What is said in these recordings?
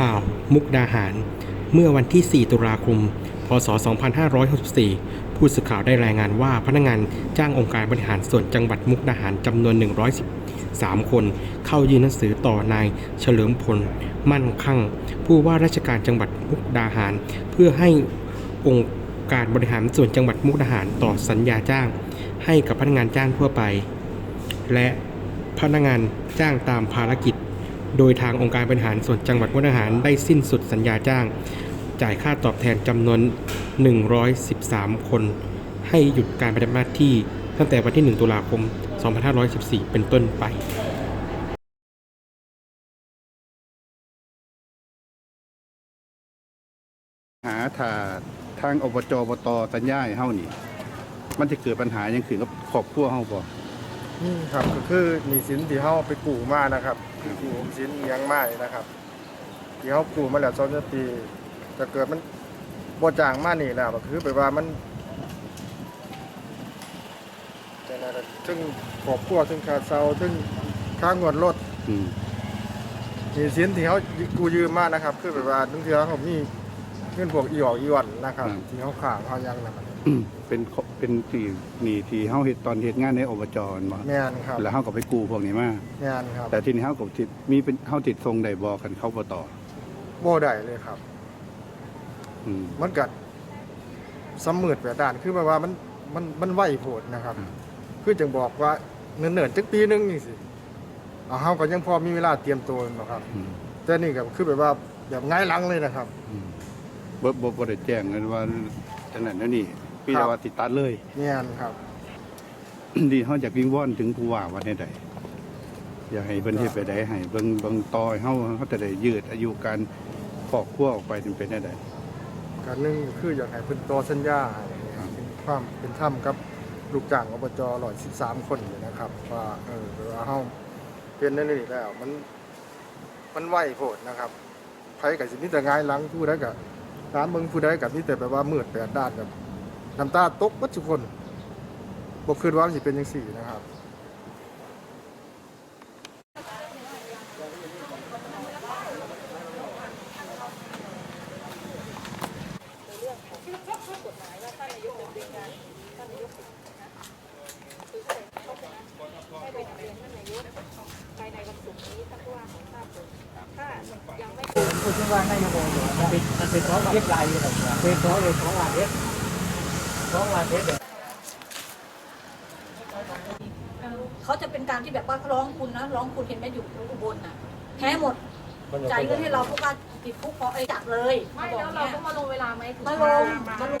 ข่าว มุกดาหาร เมื่อวันที่ 4 ตุลาคม พศ 2564 ผู้สื่อข่าวได้รายงานว่าพนักงานจ้างองค์การบริหารส่วนจังหวัดมุกดาหารจำนวน 113 คน เข้ายื่นหนังสือต่อนายเฉลิมพล มั่นคั่ง ผู้ว่าราชการจังหวัดมุกดาหาร เพื่อให้องค์การบริหารส่วนจังหวัดมุกดาหารต่อสัญญาจ้าง ให้กับพนักงานจ้างทั่วไป และพนักงานจ้างตามภารกิจ โดยทางองค์การบริหารส่วนจังหวัดมุกดาหารได้สิ้นสุดสัญญาจ้าง จ่ายค่าตอบแทนจำนวน 113 คน ให้หยุดการปฏิบัติหน้าที่ตั้งแต่วันที่ 1 ตุลาคม 2514 เป็นต้นไปหาถ้าทางอบจอบตสัญญาให้เฮานี่ มันจะเกิดปัญหาหยังขึ้นกับครอบครัวเฮาบ่นี่ครับก็คือหนี้สินที่เฮาไปกู้มานะครับ กู้ออมสินอิหยังมานะครับที่เฮากู้มาแล้วสองปีจะเกิดมันบ่จ้างมานี่แล้วก็คือไปว่ามันแต่นั่นน่ะถึงครอบครัวถึงค่าเช่าถึงค่างวดรถอืมหนี้สินที่เฮากู้ยืมมานะครับ คือแบบว่าบางเทื่อเขามีเงินพวกอีออกอีหวันนะครับ ที่เฮาค้างเฮายังนะครับอืม เป็นขเป็นที่นี่ที่เฮาเฮ็ดตอนเฮ็ดงานในอบจนั่นบ่แม่นครับแล้วเฮาก็ไปกู้พวกนี้มาแม่นครับ แต่ทีนี้เฮาก็ติดมีเป็นเฮาติดทรงได้บ่กันเขาบ่ต่อบ่ได้เลยครับ อืมมันกัดสำมืดแปดด้านคือแบบว่ามันมันมันไหวโผดนะครับอืมคือจังบอกว่าเนิ่นๆจักปีหนึงนี่สิเอาเฮาก็ยังพอมีเวลาเตรียมตัวเนาะครับ อืมแต่นี่ก็คือแบบว่าแบบง่ายหลังเลยนะครับ อืมบ่บ่บ่ได้แจ้งกันว่าจังนั้นแล้วนี่ พี่ครับแต่ว่าติดตัดเลย เนี่ยนครับ ดีเฮาอยากวิงวอนถึงผู้ว่าว่าใดอยากให้เพิ่นเฮ็ดไปได้ให้เบิ่งเบิ่งต่อให้เฮาเฮาจะได้ยืดอายุการครอบครัวออกไปถึงเป็นได้การหนึงก็คืออยากให้เพิ่นต่อสัญญาให้ครับเป็นความเป็นธรรมกับลูกจ้างอบจ113คนนี่นะครับ ว่าเออเวลาเฮาเป็นนั่นนี่แล้ว มันมันไหวโผดนะครับไผก็สิมีแต่ง่ายหลังผู้ใดก็ตามเบิ่งผู้ใดก็มีแต่แบบว่ามืดแปดด้านแบบ น้ำตาตกเบัดทุกคนบ่คิดว่ามันสิเป็นจังซี่นะครับคุณคิดว่าน่าจะโดนอยู่มันเป็นมันเป็นเพราะเรียกลายเลยเป็นเพราะเลยเพราะว่าเราะว่า เด็กเขาจะเป็นการที่แบบว่าร้องคุณนะร้องคุณเห็นไหมอยู่อุบลน่ะแพ้หมดจ่ายเงินให้เราเพราะว่าติดคุกเพราะไอ้จับเลยไม่บอแล้กวเราเนี่ยต้องมาลงเวลาไหมถึงมาลง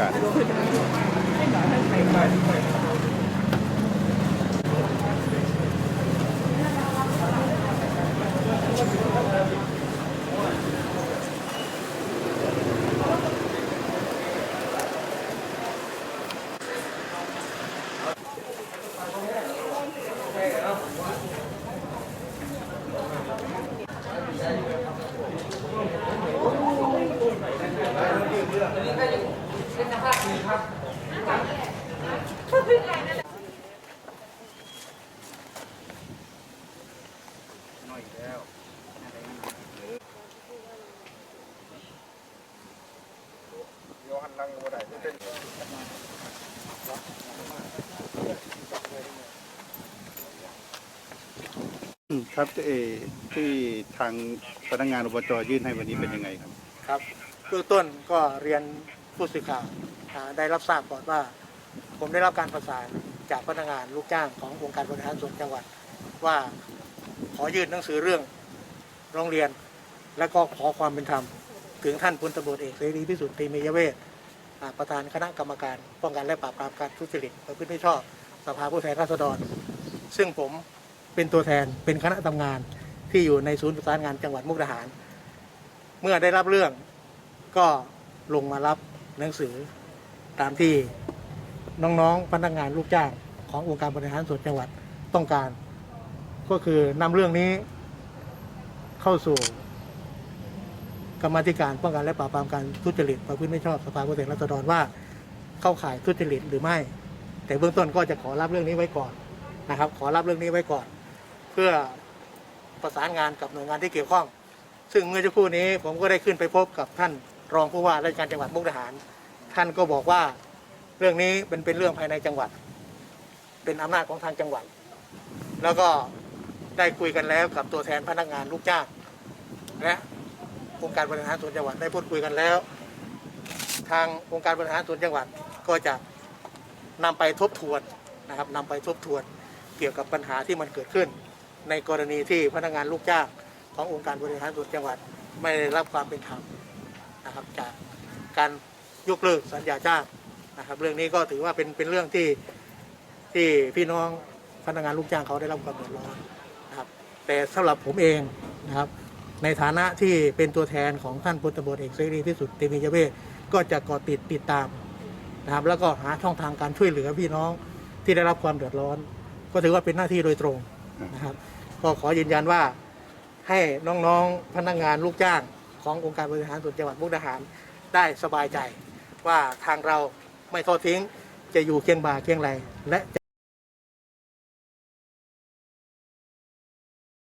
กว่าเดี๋ยวหันหลังก็บ่ได้จะเป็น อืม ครับเออที่ทางพนักงานอบจยื่นให้วันนี้เป็นยังไงครับ ครับเบื้องต้นก็เรียนผู้สื่อข่าวอ่าได้รับทราบก่อนว่า ผมได้รับการประสานจากพนักงานลูกจ้างขององค์การบริหารส่วนจังหวัด ว่าขอยื่นหนังสือเรื่องร้องเรียน และก็ขอความเป็นธรรม ถึงท่านพลตำรวจเอกเสรีพิสุทธิ์ตรีมียเวท ประธานคณะกรรมการ ป้องกันและปราบปรามการทุจริตประพฤติไม่ชอบสภาผู้แทนราษฎร ซึ่งผมเป็นตัวแทนเป็นคณะทำงานที่อยู่ในศูนย์ประสานงานจังหวัดมุกดาหาร เมื่อได้รับเรื่องก็ลงมารับหนังสือตามที่น้องๆพนักงานลูกจ้างขององค์การบริหารส่วนจังหวัดต้องการ ก็คือนำเรื่องนี้เข้าสู่ กรรมธิการป้องกันและปราบปรามการทุจริตประพฤติไม่ชอบสภาผู้แทนราษฎรว่า เข้าข่ายทุจริตหรือไม่ แต่เบื้องต้นก็จะขอรับเรื่องนี้ไว้ก่อนนะครับ ขอรับเรื่องนี้ไว้ก่อน เพื่อประสานงานกับหน่วยงานที่เกี่ยวข้อง ซึ่งเมื่อสักครู่นี้ผมก็ได้ขึ้นไปพบกับท่านรองผู้ว่าราชการจังหวัดมุกดาหาร ท่านก็บอกว่าเรื่องนี้เป็นเป็นเรื่องภายในจังหวัด เป็นอำนาจของทางจังหวัด แล้วก็ได้คุยกันแล้วกับตัวแทนพนักงานลูกจ้างและ องค์การบริหารส่วนจังหวัดได้พูดคุยกันแล้ว ทางองค์การบริหารส่วนจังหวัดก็จะนำไปทบทวนนะครับนำไปทบทวนเกี่ยวกับปัญหาที่มันเกิดขึ้น ในกรณีที่พนักงานลูกจ้างขององค์การบริหารส่วนจังหวัดไม่ได้รับความเป็นธรรมนะครับจากการยกเลิกสัญญาจ้างนะครับ เรื่องนี้ก็ถือว่าเป็นเป็นเรื่องที่ที่พี่น้องพนักงานลูกจ้างเขาได้รับความเดือดร้อนนะครับ แต่สำหรับผมเองนะครับ ในฐานะที่เป็นตัวแทนของท่านพลตำรวจเอกเสรีพิสุทธิ์เตมียเวทก็จะกาะติดติดตามนะครับ แล้วก็หาช่องทางการช่วยเหลือพี่น้องที่ได้รับความเดือดร้อน ก็ถือว่าเป็นหน้าที่โดยตรงนะครับ ก็ขอยืนยันว่าให้น้องๆพนักงานลูกจ้างขององค์การบริหารส่วนจังหวัดมุกดาหารได้สบายใจ ว่าทางเราไม่ทอดทิ้งจะอยู่เคียงบ่าเคียงไหลและ